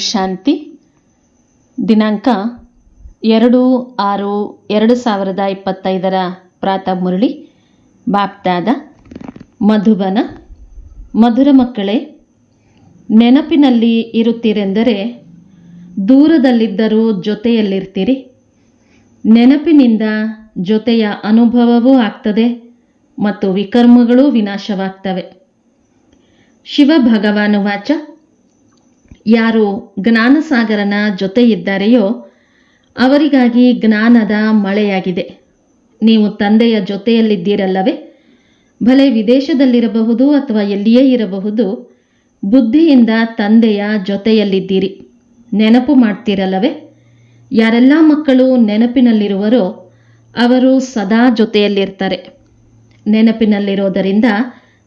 ಶಾಂತಿ. ದಿನಾಂಕ ಎರಡು ಆರು ಎರಡು ಸಾವಿರದ ಇಪ್ಪತ್ತೈದರ ಪ್ರಾತ ಮುರಳಿ. ಬಾಪ್ತಾದ ಮಧುಬನ. ಮಧುರ ಮಕ್ಕಳೇ, ನೆನಪಿನಲ್ಲಿ ಇರುತ್ತೀರೆಂದರೆ ದೂರದಲ್ಲಿದ್ದರೂ ಜೊತೆಯಲ್ಲಿರ್ತೀರಿ. ನೆನಪಿನಿಂದ ಜೊತೆಯ ಅನುಭವವೂ ಆಗ್ತದೆ ಮತ್ತು ವಿಕರ್ಮಗಳೂ ವಿನಾಶವಾಗ್ತವೆ. ಶಿವ ಭಗವಾನು ವಾಚ ಯಾರು ಜ್ಞಾನಸಾಗರನ ಜೊತೆ ಇದ್ದಾರೆಯೋ ಅವರಿಗಾಗಿ ಜ್ಞಾನದ ಮಳೆಯಾಗಿದೆ. ನೀವು ತಂದೆಯ ಜೊತೆಯಲ್ಲಿದ್ದೀರಲ್ಲವೇ? ಭಲೆ ವಿದೇಶದಲ್ಲಿರಬಹುದು ಅಥವಾ ಎಲ್ಲಿಯೇ ಇರಬಹುದು, ಬುದ್ಧಿಯಿಂದ ತಂದೆಯ ಜೊತೆಯಲ್ಲಿದ್ದೀರಿ. ನೆನಪು ಮಾಡ್ತೀರಲ್ಲವೇ? ಯಾರೆಲ್ಲ ಮಕ್ಕಳು ನೆನಪಿನಲ್ಲಿರುವರೋ ಅವರು ಸದಾ ಜೊತೆಯಲ್ಲಿರ್ತಾರೆ. ನೆನಪಿನಲ್ಲಿರೋದರಿಂದ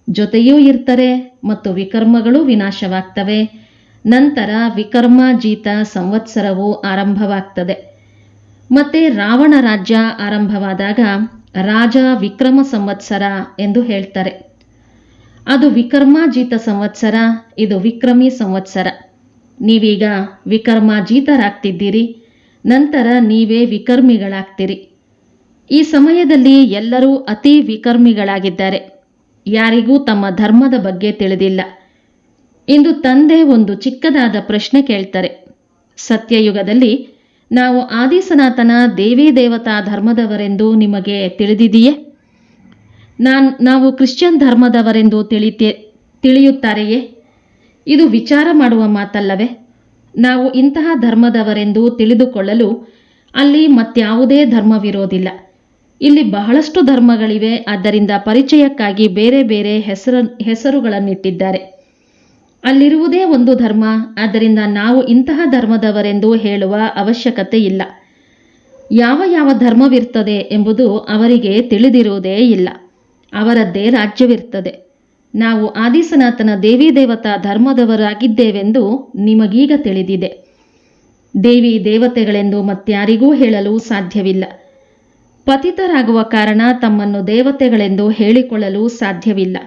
ಜೊತೆಯೂ ಇರ್ತಾರೆ ಮತ್ತು ವಿಕರ್ಮಗಳು ವಿನಾಶವಾಗ್ತವೆ. ನಂತರ ವಿಕರ್ಮಾಜೀತ ಸಂವತ್ಸರವು ಆರಂಭವಾಗ್ತದೆ. ಮತ್ತೆ ರಾವಣ ರಾಜ್ಯ ಆರಂಭವಾದಾಗ ರಾಜ ವಿಕ್ರಮ ಸಂವತ್ಸರ ಎಂದು ಹೇಳ್ತಾರೆ. ಅದು ವಿಕರ್ಮಾಜೀತ ಸಂವತ್ಸರ, ಇದು ವಿಕ್ರಮಿ ಸಂವತ್ಸರ. ನೀವೀಗ ವಿಕರ್ಮಾಜೀತರಾಗ್ತಿದ್ದೀರಿ ನಂತರ ನೀವೇ ವಿಕರ್ಮಿಗಳಾಗ್ತೀರಿ. ಈ ಸಮಯದಲ್ಲಿ ಎಲ್ಲರೂ ಅತಿ ವಿಕರ್ಮಿಗಳಾಗಿದ್ದಾರೆ. ಯಾರಿಗೂ ತಮ್ಮ ಧರ್ಮದ ಬಗ್ಗೆ ತಿಳಿದಿಲ್ಲ. ಇಂದು ತಂದೆ ಒಂದು ಚಿಕ್ಕದಾದ ಪ್ರಶ್ನೆ ಕೇಳ್ತಾರೆ. ಸತ್ಯಯುಗದಲ್ಲಿ ನಾವು ಆದಿಸನಾತನ ದೇವಿ ದೇವತಾ ಧರ್ಮದವರೆಂದು ನಿಮಗೆ ತಿಳಿದಿದೆಯೇ? ನಾನ್, ನಾವು ಕ್ರಿಶ್ಚಿಯನ್ ಧರ್ಮದವರೆಂದು ತಿಳಿತೆ, ತಿಳಿಯುತ್ತಾರೆಯೇ? ಇದು ವಿಚಾರ ಮಾಡುವ ಮಾತಲ್ಲವೇ? ನಾವು ಇಂತಹ ಧರ್ಮದವರೆಂದು ತಿಳಿದುಕೊಳ್ಳಲು ಅಲ್ಲಿ ಮತ್ಯಾವುದೇ ಧರ್ಮವಿರೋದಿಲ್ಲ. ಇಲ್ಲಿ ಬಹಳಷ್ಟು ಧರ್ಮಗಳಿವೆ, ಆದ್ದರಿಂದ ಪರಿಚಯಕ್ಕಾಗಿ ಬೇರೆ ಬೇರೆ ಹೆಸರು, ಹೆಸರುಗಳನ್ನಿಟ್ಟಿದ್ದಾರೆ. ಅಲ್ಲಿರುವುದೇ ಒಂದು ಧರ್ಮ, ಆದ್ದರಿಂದ ನಾವು ಇಂತಹ ಧರ್ಮದವರೆಂದು ಹೇಳುವ ಅವಶ್ಯಕತೆ ಇಲ್ಲ. ಯಾವ ಯಾವ ಧರ್ಮವಿರ್ತದೆ ಎಂಬುದು ಅವರಿಗೆ ತಿಳಿದಿರುವುದೇ ಇಲ್ಲ. ಅವರದ್ದೇ ರಾಜ್ಯವಿರ್ತದೆ. ನಾವು ಆದಿಸನಾತನ ದೇವಿ ದೇವತಾ ಧರ್ಮದವರಾಗಿದ್ದೇವೆಂದು ನಿಮಗೀಗ ತಿಳಿದಿದೆ. ದೇವಿ ದೇವತೆಗಳೆಂದು ಮತ್ಯಾರಿಗೂ ಹೇಳಲು ಸಾಧ್ಯವಿಲ್ಲ. ಪತಿತರಾಗುವ ಕಾರಣ ತಮ್ಮನ್ನು ದೇವತೆಗಳೆಂದು ಹೇಳಿಕೊಳ್ಳಲು ಸಾಧ್ಯವಿಲ್ಲ.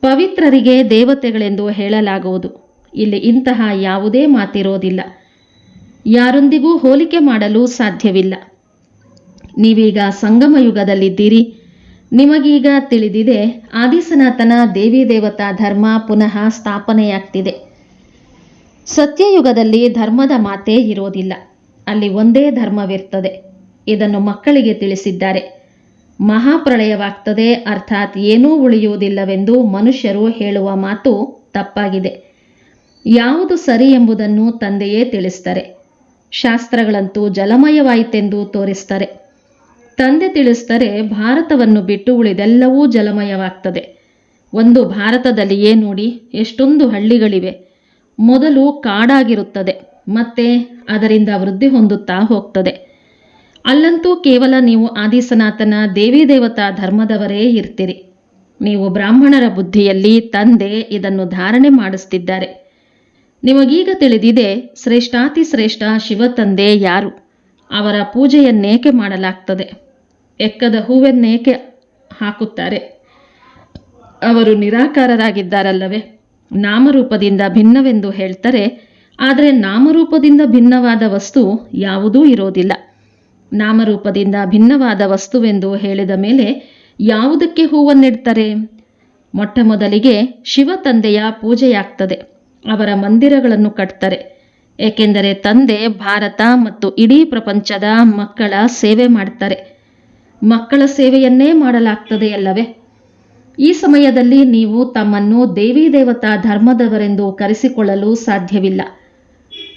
ಪವಿತ್ರರಿಗೆ ದೇವತೆಗಳೆಂದು ಹೇಳಲಾಗುವುದು. ಇಲ್ಲಿ ಇಂತಹ ಯಾವುದೇ ಮಾತಿರೋದಿಲ್ಲ. ಯಾರೊಂದಿಗೂ ಹೋಲಿಕೆ ಮಾಡಲು ಸಾಧ್ಯವಿಲ್ಲ. ನೀವೀಗ ಸಂಗಮ ಯುಗದಲ್ಲಿದ್ದೀರಿ. ನಿಮಗೀಗ ತಿಳಿದಿದೆ, ಆದಿಸನಾತನ ದೇವಿ ದೇವತಾ ಧರ್ಮ ಪುನಃ ಸ್ಥಾಪನೆಯಾಗ್ತಿದೆ. ಸತ್ಯಯುಗದಲ್ಲಿ ಧರ್ಮದ ಮಾತೇ ಇರೋದಿಲ್ಲ. ಅಲ್ಲಿ ಒಂದೇ ಧರ್ಮವಿರ್ತದೆ. ಇದನ್ನು ಮಕ್ಕಳಿಗೆ ತಿಳಿಸಿದ್ದಾರೆ. ಮಹಾಪ್ರಳಯವಾಗ್ತದೆ ಅರ್ಥಾತ್ ಏನೂ ಉಳಿಯುವುದಿಲ್ಲವೆಂದು ಮನುಷ್ಯರು ಹೇಳುವ ಮಾತು ತಪ್ಪಾಗಿದೆ. ಯಾವುದು ಸರಿ ಎಂಬುದನ್ನು ತಂದೆಯೇ ತಿಳಿಸ್ತಾರೆ. ಶಾಸ್ತ್ರಗಳಂತೂ ಜಲಮಯವಾಯಿತೆಂದು ತೋರಿಸ್ತಾರೆ. ತಂದೆ ತಿಳಿಸ್ತಾರೆ, ಭಾರತವನ್ನು ಬಿಟ್ಟು ಉಳಿದೆಲ್ಲವೂ ಜಲಮಯವಾಗ್ತದೆ. ಒಂದು ಭಾರತದಲ್ಲಿಯೇ ನೋಡಿ, ಎಷ್ಟೊಂದು ಹಳ್ಳಿಗಳಿವೆ. ಮೊದಲು ಕಾಡಾಗಿರುತ್ತದೆ, ಮತ್ತೆ ಅದರಿಂದ ವೃದ್ಧಿ ಹೊಂದುತ್ತಾ ಹೋಗ್ತದೆ. ಅಲ್ಲಂತೂ ಕೇವಲ ನೀವು ಆದಿಸನಾತನ ದೇವಿ ದೇವತಾ ಧರ್ಮದವರೇ ಇರ್ತೀರಿ. ನೀವು ಬ್ರಾಹ್ಮಣರ ಬುದ್ಧಿಯಲ್ಲಿ ತಂದೆ ಇದನ್ನು ಧಾರಣೆ ಮಾಡಿಸ್ತಿದ್ದಾರೆ. ನಿಮಗೀಗ ತಿಳಿದಿದೆ, ಶ್ರೇಷ್ಠಾತಿ ಶ್ರೇಷ್ಠ ಶಿವತಂದೆ ಯಾರು? ಅವರ ಪೂಜೆಯನ್ನೇಕೆ ಮಾಡಲಾಗ್ತದೆ? ಎಕ್ಕದ ಹೂವನ್ನೇಕೆ ಹಾಕುತ್ತಾರೆ? ಅವರು ನಿರಾಕಾರರಾಗಿದ್ದಾರಲ್ಲವೇ? ನಾಮರೂಪದಿಂದ ಭಿನ್ನವೆಂದು ಹೇಳ್ತಾರೆ, ಆದರೆ ನಾಮರೂಪದಿಂದ ಭಿನ್ನವಾದ ವಸ್ತು ಯಾವುದೂ ಇರೋದಿಲ್ಲ. ನಾಮರೂಪದಿಂದ ಭಿನ್ನವಾದ ವಸ್ತುವೆಂದು ಹೇಳಿದ ಮೇಲೆ ಯಾವುದಕ್ಕೆ ಹೂವನ್ನಿಡ್ತಾರೆ? ಮೊಟ್ಟ ಮೊದಲಿಗೆ ಶಿವ ತಂದೆಯ ಪೂಜೆಯಾಗ್ತದೆ. ಅವರ ಮಂದಿರಗಳನ್ನು ಕಟ್ತಾರೆ. ಏಕೆಂದರೆ ತಂದೆ ಭಾರತ ಮತ್ತು ಇಡೀ ಪ್ರಪಂಚದ ಮಕ್ಕಳ ಸೇವೆ ಮಾಡ್ತಾರೆ. ಮಕ್ಕಳ ಸೇವೆಯನ್ನೇ ಮಾಡಲಾಗ್ತದೆ ಅಲ್ಲವೇ? ಈ ಸಮಯದಲ್ಲಿ ನೀವು ತಮ್ಮನ್ನು ದೇವಿ ದೇವತಾ ಧರ್ಮದವರೆಂದು ಕರೆಸಿಕೊಳ್ಳಲು ಸಾಧ್ಯವಿಲ್ಲ.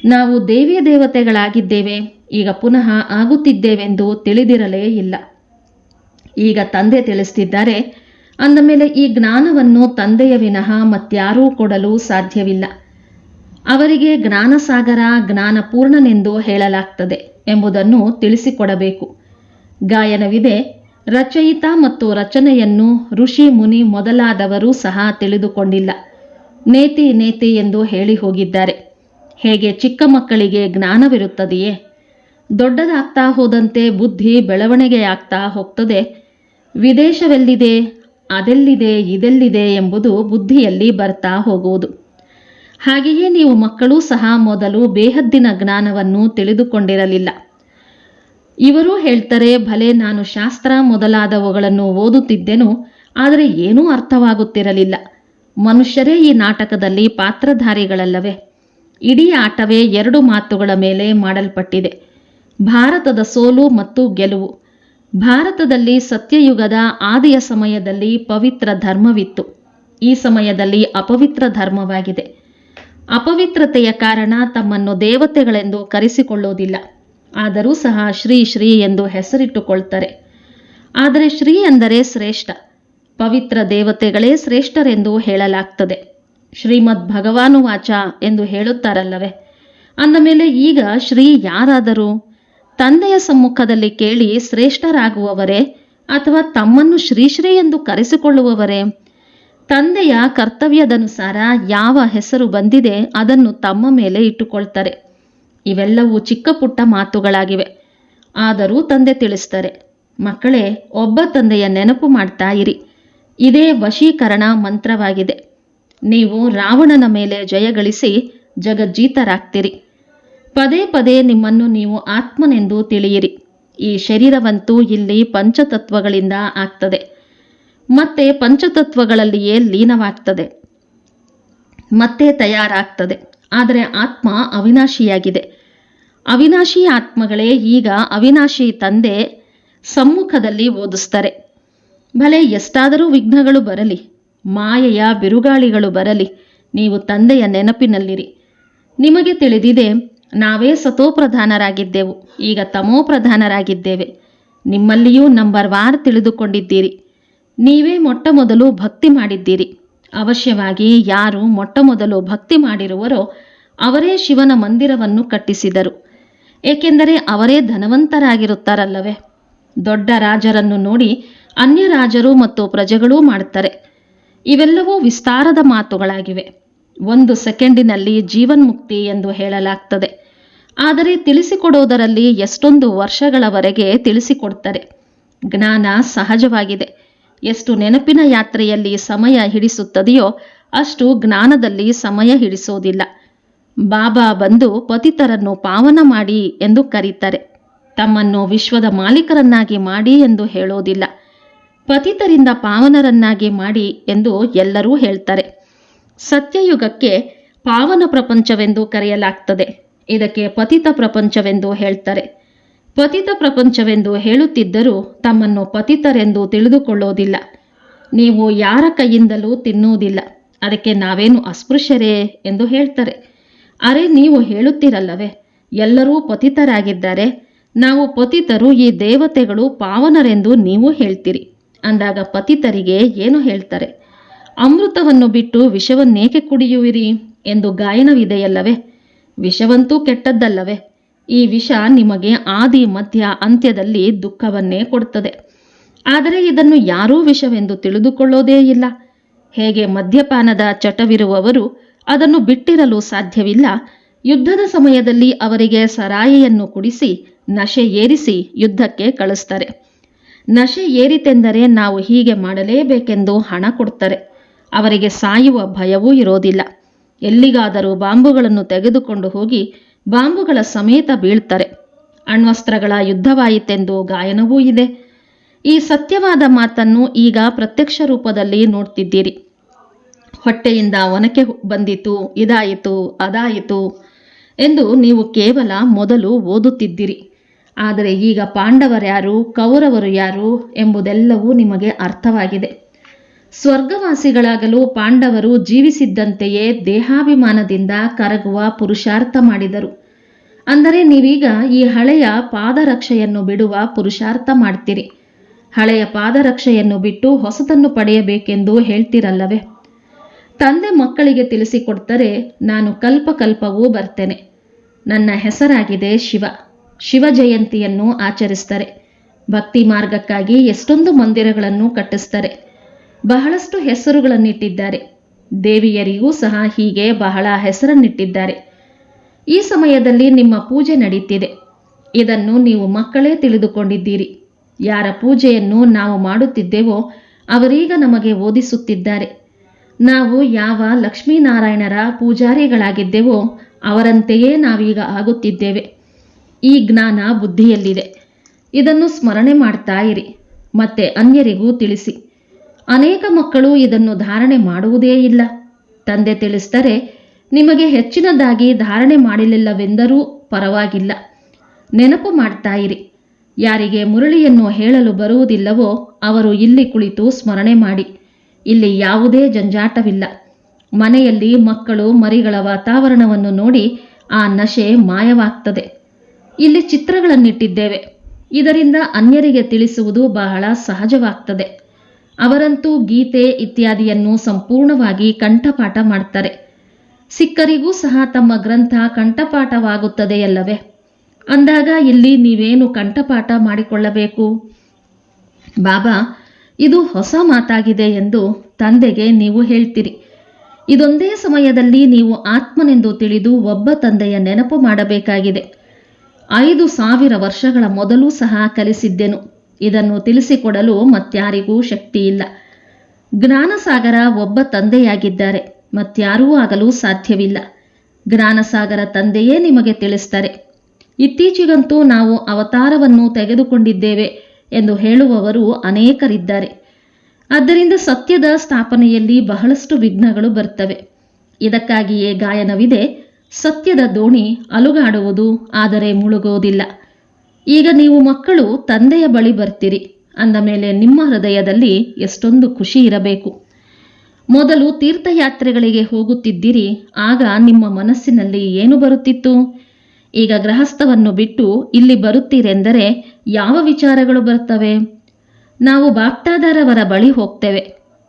ನಾವು ದೇವಿಯ ದೇವತೆಗಳಾಗಿದ್ದೇವೆ, ಈಗ ಪುನಃ ಆಗುತ್ತಿದ್ದೇವೆಂದು ತಿಳಿದಿರಲೇ ಇಲ್ಲ. ಈಗ ತಂದೆ ತಿಳಿಸ್ತಿದ್ದಾರೆ, ಅಂದ ಮೇಲೆ ಈ ಜ್ಞಾನವನ್ನು ತಂದೆಯ ವಿನಃ ಮತ್ಯಾರೂ ಕೊಡಲು ಸಾಧ್ಯವಿಲ್ಲ. ಅವರಿಗೆ ಜ್ಞಾನಸಾಗರ, ಜ್ಞಾನಪೂರ್ಣನೆಂದು ಹೇಳಲಾಗ್ತದೆ ಎಂಬುದನ್ನು ತಿಳಿಸಿಕೊಡಬೇಕು. ಗಾಯನವಿದೆ, ರಚಯಿತ ಮತ್ತು ರಚನೆಯನ್ನು ಋಷಿ ಮುನಿ ಮೊದಲಾದವರು ಸಹ ತಿಳಿದುಕೊಂಡಿಲ್ಲ. ನೇತಿ ನೇತಿ ಎಂದು ಹೇಳಿ ಹೋಗಿದ್ದಾರೆ. ಹೇಗೆ ಚಿಕ್ಕ ಮಕ್ಕಳಿಗೆ ಜ್ಞಾನವಿರುತ್ತದೆಯೇ? ದೊಡ್ಡದಾಗ್ತಾ ಹೋದಂತೆ ಬುದ್ಧಿ ಬೆಳವಣಿಗೆಯಾಗ್ತಾ ಹೋಗ್ತದೆ. ವಿದೇಶವೆಲ್ಲಿದೆ, ಅದೆಲ್ಲಿದೆ, ಇದೆಲ್ಲಿದೆ ಎಂಬುದು ಬುದ್ಧಿಯಲ್ಲಿ ಬರ್ತಾ ಹೋಗುವುದು. ಹಾಗೆಯೇ ನೀವು ಮಕ್ಕಳೂ ಸಹ ಮೊದಲು ಬೇಹದ್ದಿನ ಜ್ಞಾನವನ್ನು ತಿಳಿದುಕೊಂಡಿರಲಿಲ್ಲ. ಇವರು ಹೇಳ್ತಾರೆ, ಭಲೆ, ನಾನು ಶಾಸ್ತ್ರ ಮೊದಲಾದವುಗಳನ್ನು ಓದುತ್ತಿದ್ದೆನು, ಆದರೆ ಏನೂ ಅರ್ಥವಾಗುತ್ತಿರಲಿಲ್ಲ. ಮನುಷ್ಯರೇ ಈ ನಾಟಕದಲ್ಲಿ ಪಾತ್ರಧಾರಿಗಳಲ್ಲವೇ? ಇಡೀ ಆಟವೇ ಎರಡು ಮಾತುಗಳ ಮೇಲೆ ಮಾಡಲ್ಪಟ್ಟಿದೆ. ಭಾರತದ ಸೋಲು ಮತ್ತು ಗೆಲುವು. ಭಾರತದಲ್ಲಿ ಸತ್ಯಯುಗದ ಆದಿಯ ಸಮಯದಲ್ಲಿ ಪವಿತ್ರ ಧರ್ಮವಿತ್ತು. ಈ ಸಮಯದಲ್ಲಿ ಅಪವಿತ್ರ ಧರ್ಮವಾಗಿದೆ. ಅಪವಿತ್ರತೆಯ ಕಾರಣ ತಮ್ಮನ್ನು ದೇವತೆಗಳೆಂದು ಕರೆಸಿಕೊಳ್ಳುವುದಿಲ್ಲ ಆದರೂ ಸಹ ಶ್ರೀ ಶ್ರೀ ಎಂದು ಹೆಸರಿಟ್ಟುಕೊಳ್ತಾರೆ. ಆದರೆ ಶ್ರೀ ಎಂದರೆ ಶ್ರೇಷ್ಠ. ಪವಿತ್ರ ದೇವತೆಗಳೇ ಶ್ರೇಷ್ಠರೆಂದು ಹೇಳಲಾಗ್ತದೆ. ಶ್ರೀಮದ್ ಭಗವಾನುವಾಚ ಎಂದು ಹೇಳುತ್ತಾರಲ್ಲವೇ? ಅಂದ ಮೇಲೆ ಈಗ ಶ್ರೀ ಯಾರಾದರೂ ತಂದೆಯ ಸಮ್ಮುಖದಲ್ಲಿ ಕೇಳಿ ಶ್ರೇಷ್ಠರಾಗುವವರೇ ಅಥವಾ ತಮ್ಮನ್ನು ಶ್ರೀಶ್ರೀ ಎಂದು ಕರೆಸಿಕೊಳ್ಳುವವರೇ, ತಂದೆಯ ಕರ್ತವ್ಯದನುಸಾರ ಯಾವ ಹೆಸರು ಬಂದಿದೆ ಅದನ್ನು ತಮ್ಮ ಮೇಲೆ ಇಟ್ಟುಕೊಳ್ತಾರೆ. ಇವೆಲ್ಲವೂ ಚಿಕ್ಕ ಪುಟ್ಟ ಮಾತುಗಳಾಗಿವೆ. ಆದರೂ ತಂದೆ ತಿಳಿಸ್ತಾರೆ, ಮಕ್ಕಳೇ, ಒಬ್ಬ ತಂದೆಯ ನೆನಪು ಮಾಡ್ತಾ ಇರಿ. ಇದೇ ವಶೀಕರಣ ಮಂತ್ರವಾಗಿದೆ. ನೀವು ರಾವಣನ ಮೇಲೆ ಜಯಗಳಿಸಿ ಜಗಜ್ಜೀತರಾಗ್ತೀರಿ. ಪದೇ ಪದೇ ನಿಮ್ಮನ್ನು ನೀವು ಆತ್ಮನೆಂದು ತಿಳಿಯಿರಿ. ಈ ಶರೀರವಂತೂ ಇಲ್ಲಿ ಪಂಚತತ್ವಗಳಿಂದ ಆಗ್ತದೆ. ಮತ್ತೆ ಪಂಚತತ್ವಗಳಲ್ಲಿಯೇ ಲೀನವಾಗ್ತದೆ. ಮತ್ತೆ ತಯಾರಾಗ್ತದೆ. ಆದರೆ ಆತ್ಮ ಅವಿನಾಶಿಯಾಗಿದೆ. ಅವಿನಾಶಿ ಆತ್ಮಗಳೇ ಈಗ ಅವಿನಾಶಿ ತಂದೆ ಸಮ್ಮುಖದಲ್ಲಿ ಓದಿಸ್ತಾರೆ. ಭಲೆ ಎಷ್ಟಾದರೂ ವಿಘ್ನಗಳು ಬರಲಿ. ಮಾಯೆಯ ಬಿರುಗಾಳಿಗಳು ಬರಲಿ. ನೀವು ತಂದೆಯ ನೆನಪಿನಲ್ಲಿರಿ. ನಿಮಗೆ ತಿಳಿದಿದೆ, ನಾವೇ ಸತೋಪ್ರಧಾನರಾಗಿದ್ದೆವು. ಈಗ ತಮೋಪ್ರಧಾನರಾಗಿದ್ದೇವೆ. ನಿಮ್ಮಲ್ಲಿಯೂ ನಂಬರ್ ವಾರ್ ತಿಳಿದುಕೊಂಡಿದ್ದೀರಿ. ನೀವೇ ಮೊಟ್ಟ ಮೊದಲು ಭಕ್ತಿ ಮಾಡಿದ್ದೀರಿ. ಅವಶ್ಯವಾಗಿ ಯಾರು ಮೊಟ್ಟ ಮೊದಲು ಭಕ್ತಿ ಮಾಡಿರುವರೋ ಅವರೇ ಶಿವನ ಮಂದಿರವನ್ನು ಕಟ್ಟಿಸಿದರು. ಏಕೆಂದರೆ ಅವರೇ ಧನವಂತರಾಗಿರುತ್ತಾರಲ್ಲವೇ? ದೊಡ್ಡ ರಾಜರನ್ನು ನೋಡಿ ಅನ್ಯ ರಾಜರು ಮತ್ತು ಪ್ರಜೆಗಳೂ ಮಾಡ್ತಾರೆ. ಇವೆಲ್ಲವೂ ವಿಸ್ತಾರದ ಮಾತುಗಳಾಗಿವೆ. ಒಂದು ಸೆಕೆಂಡಿನಲ್ಲಿ ಜೀವನ್ಮುಕ್ತಿ ಎಂದು ಹೇಳಲಾಗ್ತದೆ. ಆದರೆ ತಿಳಿಸಿಕೊಡೋದರಲ್ಲಿ ಎಷ್ಟೊಂದು ವರ್ಷಗಳವರೆಗೆ ತಿಳಿಸಿಕೊಡ್ತಾರೆ. ಜ್ಞಾನ ಸಹಜವಾಗಿದೆ. ಎಷ್ಟು ನೆನಪಿನ ಯಾತ್ರೆಯಲ್ಲಿ ಸಮಯ ಹಿಡಿಸುತ್ತದೆಯೋ ಅಷ್ಟು ಜ್ಞಾನದಲ್ಲಿ ಸಮಯ ಹಿಡಿಸೋದಿಲ್ಲ. ಬಾಬಾ ಬಂದು ಪತಿತರನ್ನು ಪಾವನ ಮಾಡಿ ಎಂದು ಕರೀತಾರೆ. ತಮ್ಮನ್ನು ವಿಶ್ವದ ಮಾಲೀಕರನ್ನಾಗಿ ಮಾಡಿ ಎಂದು ಹೇಳೋದಿಲ್ಲ. ಪತಿತರಿಂದ ಪಾವನರನ್ನಾಗಿ ಮಾಡಿ ಎಂದು ಎಲ್ಲರೂ ಹೇಳ್ತಾರೆ. ಸತ್ಯಯುಗಕ್ಕೆ ಪಾವನ ಪ್ರಪಂಚವೆಂದು ಕರೆಯಲಾಗ್ತದೆ. ಇದಕ್ಕೆ ಪತಿತ ಪ್ರಪಂಚವೆಂದು ಹೇಳ್ತಾರೆ. ಪತಿತ ಪ್ರಪಂಚವೆಂದು ಹೇಳುತ್ತಿದ್ದರೂ ತಮ್ಮನ್ನು ಪತಿತರೆಂದು ತಿಳಿದುಕೊಳ್ಳೋದಿಲ್ಲ. ನೀವು ಯಾರ ಕೈಯಿಂದಲೂ ತಿನ್ನುವುದಿಲ್ಲ. ಅದಕ್ಕೆ ನಾವೇನು ಅಸ್ಪೃಶ್ಯರೇ ಎಂದು ಹೇಳ್ತಾರೆ. ಅರೆ, ನೀವು ಹೇಳುತ್ತೀರಲ್ಲವೇ, ಎಲ್ಲರೂ ಪತಿತರಾಗಿದ್ದಾರೆ. ನಾವು ಪತಿತರು ಈ ದೇವತೆಗಳು ಪಾವನರೆಂದು ನೀವು ಹೇಳ್ತೀರಿ. ಅಂದಾಗ ಪತಿತರಿಗೆ ಏನು ಹೇಳ್ತಾರೆ? ಅಮೃತವನ್ನು ಬಿಟ್ಟು ವಿಷವನ್ನೇಕೆ ಕುಡಿಯುವಿರಿ ಎಂದು ಗಾಯನವಿದೆಯಲ್ಲವೇ? ವಿಷವಂತೂ ಕೆಟ್ಟದ್ದಲ್ಲವೇ? ಈ ವಿಷ ನಿಮಗೆ ಆದಿ, ಮಧ್ಯ, ಅಂತ್ಯದಲ್ಲಿ ದುಃಖವನ್ನೇ ಕೊಡುತ್ತದೆ ಆದರೆ ಇದನ್ನು ಯಾರೂ ವಿಷವೆಂದು ತಿಳಿದುಕೊಳ್ಳೋದೇ ಇಲ್ಲ. ಹೇಗೆ ಮದ್ಯಪಾನದ ಚಟವಿರುವವರು ಅದನ್ನು ಬಿಟ್ಟಿರಲು ಸಾಧ್ಯವಿಲ್ಲ, ಯುದ್ಧದ ಸಮಯದಲ್ಲಿ ಅವರಿಗೆ ಸರಾಯಿಯನ್ನು ಕುಡಿಸಿ, ನಶೆ ಏರಿಸಿ ಯುದ್ಧಕ್ಕೆ ಕಳಿಸ್ತಾರೆ. ನಶೆ ಏರಿತೆಂದರೆ ನಾವು ಹೀಗೆ ಮಾಡಲೇಬೇಕೆಂದು ಹಣ ಕೊಡ್ತಾರೆ ಅವರಿಗೆ ಸಾಯುವ ಭಯವೂ ಇರೋದಿಲ್ಲ. ಎಲ್ಲಿಗಾದರೂ ಬಾಂಬುಗಳನ್ನು ತೆಗೆದುಕೊಂಡು ಹೋಗಿ ಬಾಂಬುಗಳ ಸಮೇತ ಬೀಳ್ತಾರೆ. ಅಣ್ವಸ್ತ್ರಗಳ ಯುದ್ಧವಾಯಿತೆಂದು ಗಾಯನವೂ ಇದೆ. ಈ ಸತ್ಯವಾದ ಮಾತನ್ನು ಈಗ ಪ್ರತ್ಯಕ್ಷ ರೂಪದಲ್ಲಿ ನೋಡ್ತಿದ್ದೀರಿ. ಹೊಟ್ಟೆಯಿಂದ ಒನಕೆ ಬಂದಿತು, ಇದಾಯಿತು, ಅದಾಯಿತು ಎಂದು ನೀವು ಕೇವಲ ಮೊದಲು ಓದುತ್ತಿದ್ದಿರಿ. ಆದರೆ ಈಗ ಪಾಂಡವರ್ಯಾರು ಕೌರವರು ಯಾರು ಎಂಬುದೆಲ್ಲವೂ ನಿಮಗೆ ಅರ್ಥವಾಗಿದೆ. ಸ್ವರ್ಗವಾಸಿಗಳಾಗಲು ಪಾಂಡವರು ಜೀವಿಸಿದ್ದಂತೆಯೇ ದೇಹಾಭಿಮಾನದಿಂದ ಕರಗುವ ಪುರುಷಾರ್ಥ ಮಾಡಿದರು. ಅಂದರೆ ನೀವೀಗ ಈ ಹಳೆಯ ಪಾದರಕ್ಷೆಯನ್ನು ಬಿಡುವ ಪುರುಷಾರ್ಥ ಮಾಡ್ತೀರಿ. ಹಳೆಯ ಪಾದರಕ್ಷೆಯನ್ನು ಬಿಟ್ಟು ಹೊಸತನ್ನು ಪಡೆಯಬೇಕೆಂದು ಹೇಳ್ತಿರಲ್ಲವೇ? ತಂದೆ ಮಕ್ಕಳಿಗೆ ತಿಳಿಸಿಕೊಡ್ತರೆ, ನಾನು ಕಲ್ಪ ಕಲ್ಪವೂ ಬರ್ತೇನೆ. ನನ್ನ ಹೆಸರಾಗಿದೆ ಶಿವ. ಶಿವ ಜಯಂತಿಯನ್ನು ಆಚರಿಸ್ತಾರೆ. ಭಕ್ತಿ ಮಾರ್ಗಕ್ಕಾಗಿ ಎಷ್ಟೊಂದು ಮಂದಿರಗಳನ್ನು ಕಟ್ಟಿಸ್ತಾರೆ. ಬಹಳಷ್ಟು ಹೆಸರುಗಳನ್ನಿಟ್ಟಿದ್ದಾರೆ. ದೇವಿಯರಿಗೂ ಸಹ ಹೀಗೆ ಬಹಳ ಹೆಸರನ್ನಿಟ್ಟಿದ್ದಾರೆ. ಈ ಸಮಯದಲ್ಲಿ ನಿಮ್ಮ ಪೂಜೆ ನಡೀತಿದೆ. ಇದನ್ನು ನೀವು ಮಕ್ಕಳೇ ತಿಳಿದುಕೊಂಡಿದ್ದೀರಿ. ಯಾರ ಪೂಜೆಯನ್ನು ನಾವು ಮಾಡುತ್ತಿದ್ದೇವೋ ಅವರೀಗ ನಮಗೆ ಓದಿಸುತ್ತಿದ್ದಾರೆ. ನಾವು ಯಾವ ಲಕ್ಷ್ಮೀನಾರಾಯಣರ ಪೂಜಾರಿಗಳಾಗಿದ್ದೆವೋ ಅವರಂತೆಯೇ ನಾವೀಗ ಆಗುತ್ತಿದ್ದೇವೆ. ಈ ಜ್ಞಾನ ಬುದ್ಧಿಯಲ್ಲಿದೆ. ಇದನ್ನು ಸ್ಮರಣೆ ಮಾಡ್ತಾ ಇರಿ. ಮತ್ತೆ ಅನ್ಯರಿಗೂ ತಿಳಿಸಿ. ಅನೇಕ ಮಕ್ಕಳು ಇದನ್ನು ಧಾರಣೆ ಮಾಡುವುದೇ ಇಲ್ಲ. ತಂದೆ ತಿಳಿಸ್ತಾರೆ ನಿಮಗೆ ಹೆಚ್ಚಿನದಾಗಿ ಧಾರಣೆ ಮಾಡಲಿಲ್ಲವೆಂದರೂ ಪರವಾಗಿಲ್ಲ. ನೆನಪು ಮಾಡ್ತಾ ಇರಿ. ಯಾರಿಗೆ ಮುರಳಿಯನ್ನು ಹೇಳಲು ಬರುವುದಿಲ್ಲವೋ ಅವರು ಇಲ್ಲಿ ಕುಳಿತು ಸ್ಮರಣೆ ಮಾಡಿ. ಇಲ್ಲಿ ಯಾವುದೇ ಜಂಜಾಟವಿಲ್ಲ. ಮನೆಯಲ್ಲಿ ಮಕ್ಕಳು ಮರಿಗಳ ವಾತಾವರಣವನ್ನು ನೋಡಿ ಆ ನಶೆ ಮಾಯವಾಗ್ತದೆ. ಇಲ್ಲಿ ಚಿತ್ರಗಳನ್ನಿಟ್ಟಿದ್ದೇವೆ. ಇದರಿಂದ ಅನ್ಯರಿಗೆ ತಿಳಿಸುವುದು ಬಹಳ ಸಹಜವಾಗ್ತದೆ. ಅವರಂತೂ ಗೀತೆ ಇತ್ಯಾದಿಯನ್ನು ಸಂಪೂರ್ಣವಾಗಿ ಕಂಠಪಾಠ ಮಾಡ್ತಾರೆ. ಸಿಕ್ಕರಿಗೂ ಸಹ ತಮ್ಮ ಗ್ರಂಥ ಕಂಠಪಾಠವಾಗುತ್ತದೆಯಲ್ಲವೇ? ಅಂದಾಗ ಇಲ್ಲಿ ನೀವೇನು ಕಂಠಪಾಠ ಮಾಡಿಕೊಳ್ಳಬೇಕು? ಬಾಬಾ, ಇದು ಹೊಸ ಮಾತಾಗಿದೆ ಎಂದು ತಂದೆಗೆ ನೀವು ಹೇಳ್ತೀರಿ. ಇದೊಂದೇ ಸಮಯದಲ್ಲಿ ನೀವು ಆತ್ಮನೆಂದು ತಿಳಿದು ಒಬ್ಬ ತಂದೆಯ ನೆನಪು ಮಾಡಬೇಕಾಗಿದೆ. ಐದು ಸಾವಿರ ವರ್ಷಗಳ ಮೊದಲು ಸಹ ಕಲಿಸಿದ್ದೆನು. ಇದನ್ನು ತಿಳಿಸಿಕೊಡಲು ಮತ್ಯಾರಿಗೂ ಶಕ್ತಿ ಇಲ್ಲ ಜ್ಞಾನಸಾಗರ ಒಬ್ಬ ತಂದೆಯಾಗಿದ್ದಾರೆ. ಮತ್ಯಾರೂ ಆಗಲು ಸಾಧ್ಯವಿಲ್ಲ. ಜ್ಞಾನಸಾಗರ ತಂದೆಯೇ ನಿಮಗೆ ತಿಳಿಸ್ತಾರೆ. ಇತ್ತೀಚೆಗಂತೂ ನಾವು ಅವತಾರವನ್ನು ತೆಗೆದುಕೊಂಡಿದ್ದೇವೆ ಎಂದು ಹೇಳುವವರು ಅನೇಕರಿದ್ದಾರೆ. ಆದ್ದರಿಂದ ಸತ್ಯದ ಸ್ಥಾಪನೆಯಲ್ಲಿ ಬಹಳಷ್ಟು ವಿಘ್ನಗಳು ಬರ್ತವೆ ಇದಕ್ಕಾಗಿಯೇ ಗಾಯನವಿದೆ. ಸತ್ಯದ ದೋಣಿ ಅಲುಗಾಡುವುದು ಆದರೆ ಮುಳುಗುವುದಿಲ್ಲ. ಈಗ ನೀವು ಮಕ್ಕಳು ತಂದೆಯ ಬಳಿ ಬರ್ತೀರಿ. ಅಂದ ಮೇಲೆ ನಿಮ್ಮ ಹೃದಯದಲ್ಲಿ ಎಷ್ಟೊಂದು ಖುಷಿ ಇರಬೇಕು. ಮೊದಲು ತೀರ್ಥಯಾತ್ರೆಗಳಿಗೆ ಹೋಗುತ್ತಿದ್ದಿರಿ. ಆಗ ನಿಮ್ಮ ಮನಸ್ಸಿನಲ್ಲಿ ಏನು ಬರುತ್ತಿತ್ತು? ಈಗ ಗೃಹಸ್ಥವನ್ನು ಬಿಟ್ಟು ಇಲ್ಲಿ ಬರುತ್ತೀರೆಂದರೆ ಯಾವ ವಿಚಾರಗಳು ಬರ್ತವೆ? ನಾವು ಬಾಪ್ತಾದಾರವರ ಬಳಿ ಹೋಗ್ತೇವೆ.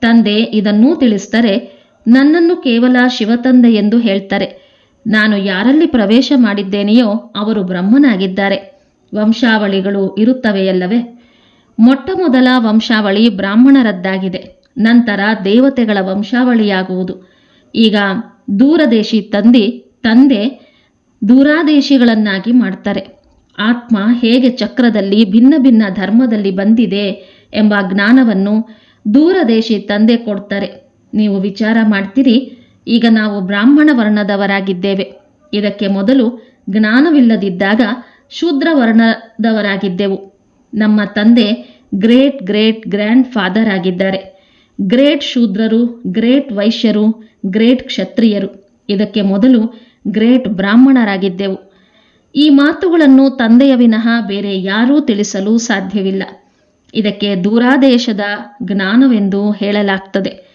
ತಂದೆ ಇದನ್ನೂ ತಿಳಿಸ್ತಾರೆ ನನ್ನನ್ನು ಕೇವಲ ಶಿವತಂದೆ ಎಂದು ಹೇಳ್ತಾರೆ. ನಾನು ಯಾರಲ್ಲಿ ಪ್ರವೇಶ ಮಾಡಿದ್ದೇನೆಯೋ ಅವರು ಬ್ರಹ್ಮನಾಗಿದ್ದಾರೆ. ವಂಶಾವಳಿಗಳು ಇರುತ್ತವೆಯಲ್ಲವೇ? ಮೊಟ್ಟ ಮೊದಲ ವಂಶಾವಳಿ ಬ್ರಾಹ್ಮಣರದ್ದಾಗಿದೆ. ನಂತರ ದೇವತೆಗಳ ವಂಶಾವಳಿಯಾಗುವುದು. ಈಗ ದೂರದೇಶಿ ತಂದೆ ತಂದೆ ದೂರಾದೇಶಿಗಳನ್ನಾಗಿ ಮಾಡ್ತಾರೆ. ಆತ್ಮ ಹೇಗೆ ಚಕ್ರದಲ್ಲಿ ಭಿನ್ನ ಭಿನ್ನ ಧರ್ಮದಲ್ಲಿ ಬಂದಿದೆ ಎಂಬ ಜ್ಞಾನವನ್ನು ದೂರದೇಶಿ ತಂದೆ ಕೊಡ್ತಾರೆ. ನೀವು ವಿಚಾರ ಮಾಡ್ತೀರಿ ಈಗ ನಾವು ಬ್ರಾಹ್ಮಣ ವರ್ಣದವರಾಗಿದ್ದೇವೆ. ಇದಕ್ಕೆ ಮೊದಲು ಜ್ಞಾನವಿಲ್ಲದಿದ್ದಾಗ ಶೂದ್ರ ವರ್ಣದವರಾಗಿದ್ದೆವು. ನಮ್ಮ ತಂದೆ ಗ್ರೇಟ್ ಗ್ರೇಟ್ ಗ್ರ್ಯಾಂಡ್ ಫಾದರ್ ಆಗಿದ್ದಾರೆ. ಗ್ರೇಟ್ ಶೂದ್ರರು, ಗ್ರೇಟ್ ವೈಶ್ಯರು, ಗ್ರೇಟ್ ಕ್ಷತ್ರಿಯರು. ಇದಕ್ಕೆ ಮೊದಲು ಗ್ರೇಟ್ ಬ್ರಾಹ್ಮಣರಾಗಿದ್ದೆವು. ಈ ಮಾತುಗಳನ್ನು ತಂದೆಯ ವಿನಃ ಬೇರೆ ಯಾರೂ ತಿಳಿಸಲು ಸಾಧ್ಯವಿಲ್ಲ. ಇದಕ್ಕೆ ದೂರಾದೇಶದ ಜ್ಞಾನವೆಂದು ಹೇಳಲಾಗ್ತದೆ.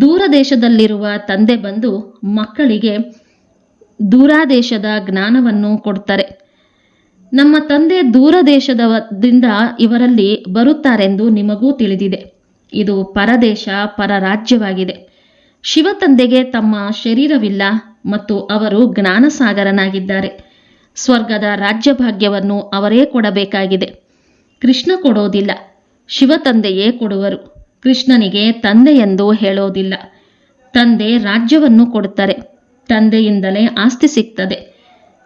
ದೂರದೇಶದಲ್ಲಿರುವ ತಂದೆ ಬಂದು ಮಕ್ಕಳಿಗೆ ದೂರಾದೇಶದ ಜ್ಞಾನವನ್ನು ಕೊಡ್ತಾರೆ. ನಮ್ಮ ತಂದೆ ದೂರದೇಶದಿಂದ ಇವರಲ್ಲಿ ಬರುತ್ತಾರೆಂದು ನಿಮಗೂ ತಿಳಿದಿದೆ. ಇದು ಪರದೇಶ, ಪರರಾಜ್ಯವಾಗಿದೆ. ಶಿವ ತಂದೆಗೆ ತಮ್ಮ ಶರೀರವಿಲ್ಲ ಮತ್ತು ಅವರು ಜ್ಞಾನಸಾಗರನಾಗಿದ್ದಾರೆ. ಸ್ವರ್ಗದ ರಾಜ್ಯಭಾಗ್ಯವನ್ನು ಅವರೇ ಕೊಡಬೇಕಾಗಿದೆ. ಕೃಷ್ಣ ಕೊಡೋದಿಲ್ಲ ಶಿವ ತಂದೆಯೇ ಕೊಡುವರು. ಕೃಷ್ಣನಿಗೆ ತಂದೆ ಎಂದು ಹೇಳೋದಿಲ್ಲ. ತಂದೆ ರಾಜ್ಯವನ್ನು ಕೊಡುತ್ತಾರೆ. ತಂದೆಯಿಂದಲೇ ಆಸ್ತಿ ಸಿಗ್ತದೆ.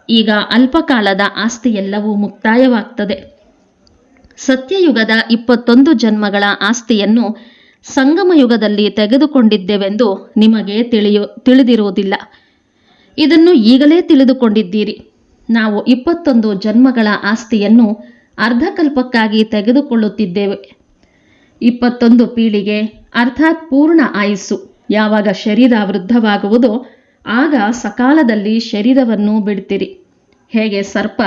ಈಗ ಅಲ್ಪಕಾಲದ ಆಸ್ತಿ ಎಲ್ಲವೂ ಮುಕ್ತಾಯವಾಗ್ತದೆ. ಸತ್ಯಯುಗದ ಇಪ್ಪತ್ತೊಂದು ಜನ್ಮಗಳ ಆಸ್ತಿಯನ್ನು ಸಂಗಮ ಯುಗದಲ್ಲಿ ತೆಗೆದುಕೊಂಡಿದ್ದೇವೆಂದು ನಿಮಗೆ ತಿಳಿಯು, ತಿಳಿದಿರುವುದಿಲ್ಲ. ಇದನ್ನು ಈಗಲೇ ತಿಳಿದುಕೊಂಡಿದ್ದೀರಿ. ನಾವು ಇಪ್ಪತ್ತೊಂದು ಜನ್ಮಗಳ ಆಸ್ತಿಯನ್ನು ಅರ್ಧಕಲ್ಪಕ್ಕಾಗಿ ತೆಗೆದುಕೊಳ್ಳುತ್ತಿದ್ದೇವೆ. ಇಪ್ಪತ್ತೊಂದು ಪೀಳಿಗೆ ಅರ್ಥಾತ್ ಪೂರ್ಣ ಆಯಸ್ಸು. ಯಾವಾಗ ಶರೀರ ವೃದ್ಧವಾಗುವುದೋ ಆಗ ಸಕಾಲದಲ್ಲಿ ಶರೀರವನ್ನು ಬಿಡ್ತೀರಿ. ಹೇಗೆ ಸರ್ಪ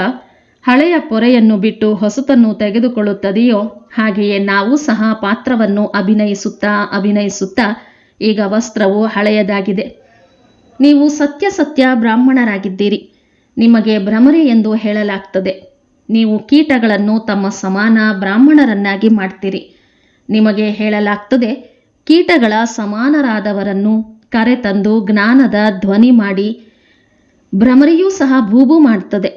ಹಳೆಯ ಪೊರೆಯನ್ನು ಬಿಟ್ಟು ಹೊಸತನ್ನು ತೆಗೆದುಕೊಳ್ಳುತ್ತದೆಯೋ ಹಾಗೆಯೇ ನಾವು ಸಹ ಪಾತ್ರವನ್ನು ಅಭಿನಯಿಸುತ್ತಾ ಅಭಿನಯಿಸುತ್ತಾ ಈಗ ವಸ್ತ್ರವು ಹಳೆಯದಾಗಿದೆ. ನೀವು ಸತ್ಯ ಸತ್ಯ ಬ್ರಾಹ್ಮಣರಾಗಿದ್ದೀರಿ. ನಿಮಗೆ ಭ್ರಮರಿ ಎಂದು ಹೇಳಲಾಗ್ತದೆ. ನೀವು ಕೀಟಗಳನ್ನು ತಮ್ಮ ಸಮಾನ ಬ್ರಾಹ್ಮಣರನ್ನಾಗಿ ಮಾಡ್ತೀರಿ. ನಿಮಗೆ ಹೇಳಲಾಗ್ತದೆ, ಕೀಟಗಳ ಸಮಾನರಾದವರನ್ನು ಕರೆತಂದು ಜ್ಞಾನದ ಧ್ವನಿ ಮಾಡಿ ಭ್ರಮರಿಯೂ ಸಹ ಭೂಭೂ ಮಾಡುತ್ತದೆ.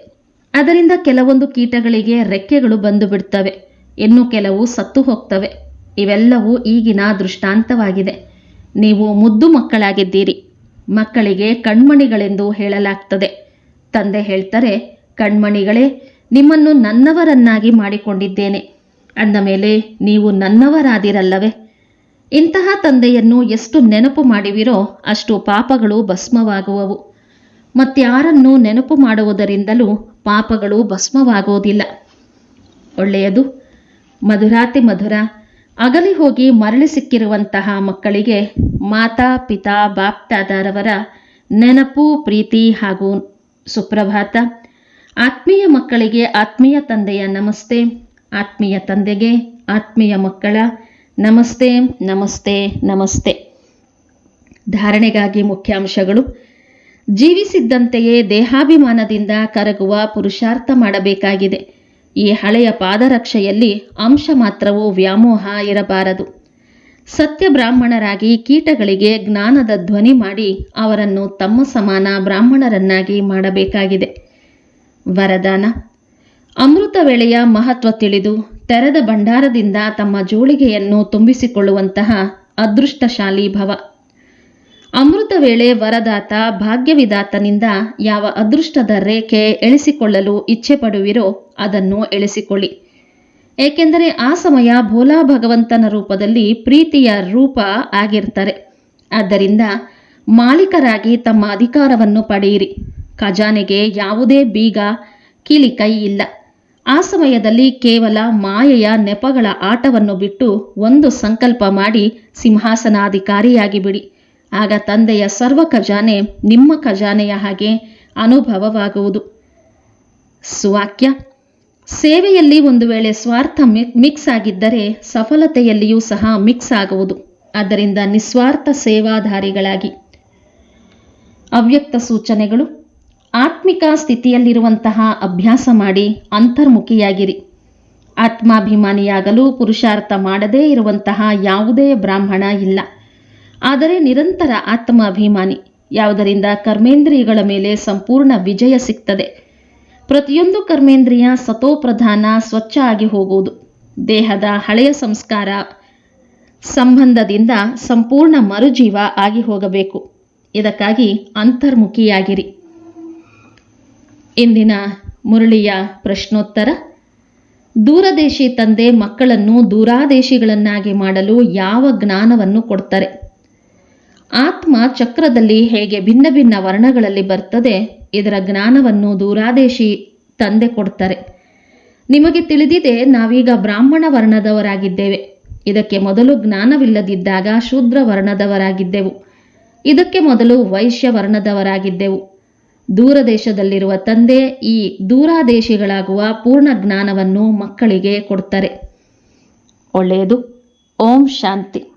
ಅದರಿಂದ ಕೆಲವೊಂದು ಕೀಟಗಳಿಗೆ ರೆಕ್ಕೆಗಳು ಬಂದು ಬಿಡ್ತವೆ ಇನ್ನು ಕೆಲವು ಸತ್ತು ಹೋಗ್ತವೆ. ಇವೆಲ್ಲವೂ ಈಗಿನ ದೃಷ್ಟಾಂತವಾಗಿದೆ. ನೀವು ಮುದ್ದು ಮಕ್ಕಳಾಗಿದ್ದೀರಿ. ಮಕ್ಕಳಿಗೆ ಕಣ್ಮಣಿಗಳೆಂದು ಹೇಳಲಾಗ್ತದೆ. ತಂದೆ ಹೇಳ್ತಾರೆ, ಕಣ್ಮಣಿಗಳೇ, ನಿಮ್ಮನ್ನು ನನ್ನವರನ್ನಾಗಿ ಮಾಡಿಕೊಂಡಿದ್ದೇನೆ. ಅಂದ ಮೇಲೆ, ನೀವು ನನ್ನವರಾದಿರಲ್ಲವೇ? ಇಂತಹ ತಂದೆಯನ್ನು ಎಷ್ಟು ನೆನಪು ಮಾಡಿವಿರೋ ಅಷ್ಟು ಪಾಪಗಳು ಭಸ್ಮವಾಗುವವು. ಮತ್ತಾರನ್ನು ನೆನಪು ಮಾಡುವುದರಿಂದಲೂ ಪಾಪಗಳು ಭಸ್ಮವಾಗುವುದಿಲ್ಲ. ಒಳ್ಳೆಯದು. ಮಧುರಾತಿ ಮಧುರ. ಅಗಲಿ ಹೋಗಿ ಮರಳಿ ಸಿಕ್ಕಿರುವಂತಹ ಮಕ್ಕಳಿಗೆ ಮಾತಾ ಪಿತಾ ಬಾಪ್ತಾದಾರವರ ನೆನಪು, ಪ್ರೀತಿ ಹಾಗೂ ಸುಪ್ರಭಾತ. ಆತ್ಮೀಯ ಮಕ್ಕಳಿಗೆ ಆತ್ಮೀಯ ತಂದೆಯ ನಮಸ್ತೆ. ಆತ್ಮೀಯ ತಂದೆಗೆ, ಆತ್ಮೀಯ ಮಕ್ಕಳ, ನಮಸ್ತೆ ನಮಸ್ತೆ ನಮಸ್ತೆ. ಧಾರಣೆಗಾಗಿ ಮುಖ್ಯಾಂಶಗಳು. ಜೀವಿಸಿದ್ದಂತೆಯೇ ದೇಹಾಭಿಮಾನದಿಂದ ಕರಗುವ ಪುರುಷಾರ್ಥ ಮಾಡಬೇಕಾಗಿದೆ. ಈ ಹಳೆಯ ಪಾದರಕ್ಷೆಯಲ್ಲಿ ಅಂಶ ಮಾತ್ರವೂ ವ್ಯಾಮೋಹ ಇರಬಾರದು. ಸತ್ಯ ಬ್ರಾಹ್ಮಣರಾಗಿ ಕೀಟಗಳಿಗೆ ಜ್ಞಾನದ ಧ್ವನಿ ಮಾಡಿ ಅವರನ್ನು ತಮ್ಮ ಸಮಾನ ಬ್ರಾಹ್ಮಣರನ್ನಾಗಿ ಮಾಡಬೇಕಾಗಿದೆ. ವರದಾನ. ಅಮೃತ ವೇಳೆಯ ಮಹತ್ವ ತಿಳಿದು ತೆರೆದ ಭಂಡಾರದಿಂದ ತಮ್ಮ ಜೋಳಿಗೆಯನ್ನು ತುಂಬಿಸಿಕೊಳ್ಳುವಂತಹ ಅದೃಷ್ಟಶಾಲಿ ಭವ. ಅಮೃತ ವೇಳೆ ವರದಾತ ಭಾಗ್ಯವಿದಾತನಿಂದ ಯಾವ ಅದೃಷ್ಟದ ರೇಖೆ ಎಳಿಸಿಕೊಳ್ಳಲು ಇಚ್ಛೆ ಪಡುವಿರೋ ಅದನ್ನು ಎಳಿಸಿಕೊಳ್ಳಿ. ಏಕೆಂದರೆ ಆ ಸಮಯ ಭೋಲಾ ಭಗವಂತನ ರೂಪದಲ್ಲಿ ಪ್ರೀತಿಯ ರೂಪ ಆಗಿರ್ತಾರೆ. ಆದ್ದರಿಂದ ಮಾಲೀಕರಾಗಿ ತಮ್ಮ ಅಧಿಕಾರವನ್ನು ಪಡೆಯಿರಿ. ಖಜಾನೆಗೆ ಯಾವುದೇ ಬೀಗ ಕೀಲಿ ಕೈ ಇಲ್ಲ. ಆ ಸಮಯದಲ್ಲಿ ಕೇವಲ ಮಾಯೆಯ ನೆಪಗಳ ಆಟವನ್ನು ಬಿಟ್ಟು ಒಂದು ಸಂಕಲ್ಪ ಮಾಡಿ ಸಿಂಹಾಸನಾಧಿಕಾರಿಯಾಗಿ ಬಿಡಿ. ಆಗ ತಂದೆಯ ಸರ್ವ ಖಜಾನೆ ನಿಮ್ಮ ಖಜಾನೆಯ ಹಾಗೆ ಅನುಭವವಾಗುವುದು. ಸುವಾಕ್ಯ. ಸೇವೆಯಲ್ಲಿ ಒಂದು ವೇಳೆ ಸ್ವಾರ್ಥ ಮಿಕ್ಸ್ ಆಗಿದ್ದರೆ ಸಫಲತೆಯಲ್ಲಿಯೂ ಸಹ ಮಿಕ್ಸ್ ಆಗುವುದು. ಆದ್ದರಿಂದ ನಿಸ್ವಾರ್ಥ ಸೇವಾಧಾರಿಗಳಾಗಿ. ಅವ್ಯಕ್ತ ಸೂಚನೆಗಳು. ಆತ್ಮಿಕ ಸ್ಥಿತಿಯಲ್ಲಿರುವಂತಹ ಅಭ್ಯಾಸ ಮಾಡಿ ಅಂತರ್ಮುಖಿಯಾಗಿರಿ. ಆತ್ಮಾಭಿಮಾನಿಯಾಗಲು ಪುರುಷಾರ್ಥ ಮಾಡದೇ ಇರುವಂತಹ ಯಾವುದೇ ಬ್ರಾಹ್ಮಣ ಇಲ್ಲ. ಆದರೆ ನಿರಂತರ ಆತ್ಮಾಭಿಮಾನಿ. ಯಾವುದರಿಂದ ಕರ್ಮೇಂದ್ರಿಯಗಳ ಮೇಲೆ ಸಂಪೂರ್ಣ ವಿಜಯ ಸಿಗ್ತದೆ. ಪ್ರತಿಯೊಂದು ಕರ್ಮೇಂದ್ರಿಯ ಸತೋಪ್ರಧಾನ ಸ್ವಚ್ಛ ಆಗಿ ಹೋಗುವುದು. ದೇಹದ ಹಳೆಯ ಸಂಸ್ಕಾರ ಸಂಬಂಧದಿಂದ ಸಂಪೂರ್ಣ ಮರುಜೀವ ಆಗಿ ಹೋಗಬೇಕು. ಇದಕ್ಕಾಗಿ ಅಂತರ್ಮುಖಿಯಾಗಿರಿ. ಇಂದಿನ ಮುರಳಿಯ ಪ್ರಶ್ನೋತ್ತರ. ದೂರದೇಶಿ ತಂದೆ ಮಕ್ಕಳನ್ನು ದೂರಾದೇಶಿಗಳನ್ನಾಗಿ ಮಾಡಲು ಯಾವ ಜ್ಞಾನವನ್ನು ಕೊಡ್ತಾರೆ? ಆತ್ಮ ಚಕ್ರದಲ್ಲಿ ಹೇಗೆ ಭಿನ್ನ ಭಿನ್ನ ವರ್ಣಗಳಲ್ಲಿ ಬರ್ತದೆ, ಇದರ ಜ್ಞಾನವನ್ನು ದೂರಾದೇಶಿ ತಂದೆ ಕೊಡ್ತಾರೆ. ನಿಮಗೆ ತಿಳಿದಿದೆ, ನಾವೀಗ ಬ್ರಾಹ್ಮಣ ವರ್ಣದವರಾಗಿದ್ದೇವೆ. ಇದಕ್ಕೆ ಮೊದಲು ಜ್ಞಾನವಿಲ್ಲದಿದ್ದಾಗ ಶೂದ್ರ ವರ್ಣದವರಾಗಿದ್ದೆವು. ಇದಕ್ಕೆ ಮೊದಲು ವೈಶ್ಯ ವರ್ಣದವರಾಗಿದ್ದೆವು. ದೂರದೇಶದಲ್ಲಿರುವ ತಂದೆ ಈ ದೂರಾದೇಶಿಗಳಾಗುವ ಪೂರ್ಣ ಜ್ಞಾನವನ್ನು ಮಕ್ಕಳಿಗೆ ಕೊಡ್ತಾರೆ. ಒಳ್ಳೆಯದು. ಓಂ ಶಾಂತಿ.